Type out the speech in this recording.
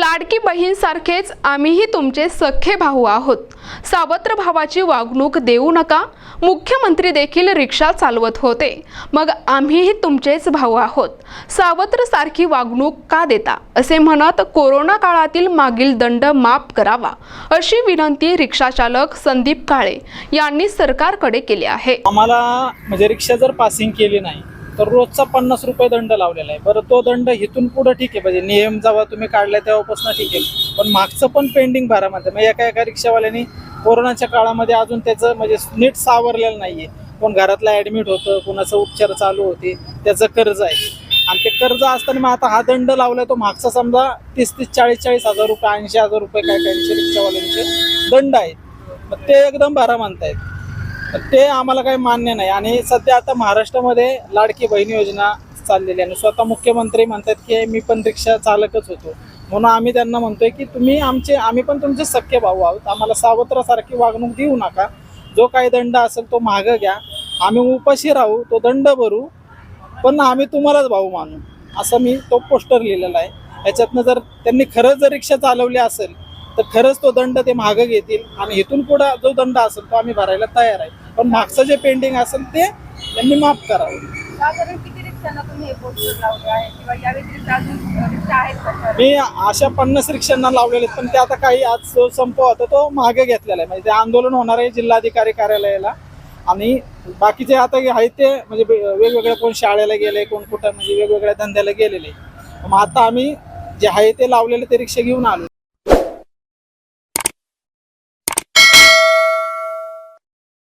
लाडकी बहीणसारखेच आम्हीही तुमचे सख्खे भाऊ आहोत. सावत्र भावाची वागणूक देऊ नका. मुख्यमंत्री देखील रिक्षा चालवत होते. मग आम्हीही तुमचेच भाऊ आहोत. सावत्र सारखी वागणूक का देता? असे म्हणत कोरोना काळातील मागील दंड माफ करावा अशी विनंती रिक्षाचालक संदीप काळे यांनी सरकारकडे केली आहे. आम्हाला म्हणजे रिक्षा जर पासिंग केली नाही तर रोजचा पन्नास रुपये दंड लावलेला आहे. बरं तो दंड इथून पुढं ठीक आहे. म्हणजे नियम जेव्हा तुम्ही काढला तेव्हापासून ठीक आहे. पण मागचं पण पेंडिंग भरा म्हणतं मग एका एका रिक्षावाल्यानी कोरोनाच्या काळामध्ये अजून त्याचं म्हणजे नीट सावरलेलं नाही आहे कोण घरातला ॲडमिट होतं कोणाचं उपचार चालू होते त्याचं कर्ज आहे. आणि ते कर्ज असताना मग आता हा दंड लावलाय तो मागचा समजा तीस तीस चाळीस चाळीस हजार रुपये ऐंशी हजार रुपये काय काहींचे रिक्षावाल्यांचे दंड आहेत. मग ते एकदम भरा म्हणतायत ते आम्हाला काही मान्य नाही. आणि सध्या आता महाराष्ट्रामध्ये लाडकी बहीण योजना चाललेली आहे. आणि स्वतः मुख्यमंत्री म्हणतात की मी पण रिक्षा चालकच होतो. म्हणून आम्ही त्यांना म्हणतोय की तुम्ही आमचे आम्ही पण तुमचे सख्य भाऊ आहोत. आम्हाला सावत्रासारखी वागणूक देऊ नका. जो काही दंड असेल तो मागं घ्या. आम्ही उपाशी राहू तो दंड भरू. पण आम्ही तुम्हालाच भाऊ मानू. असं मी तो पोस्टर लिहिलेला आहे. याच्यातनं जर त्यांनी खरंच जर रिक्षा चालवली असेल तर खरंच तो दंड ते मागं घेतील. आणि इथून पुढे जो दंड असेल तो आम्ही भरायला तयार आहे. पण मागचं जे पेंडिंग असेल ते त्यांनी माफ करावं. साधारण किती रिक्षांना तुम्ही हे पोस्टर लावले आहे? किंवा या व्यतिरिक्त अजून रिक्षा आहेत का सर? मी अशा पन्नास रिक्षांना लावलेले आहेत, पण ते आता काही आज जो संप होता तो मागे घेतलेला आहे. म्हणजे ते आंदोलन होणार आहे जिल्हाधिकारी कार्यालयाला. आणि बाकीचे आता आहेत ते म्हणजे वे- वेगवेगळ्या कोण शाळेला गेले कोण कुठं म्हणजे वेगवेगळ्या धंद्याला गेलेले. मग आता आम्ही जे आहे ते लावलेले ते रिक्षा घेऊन आलो.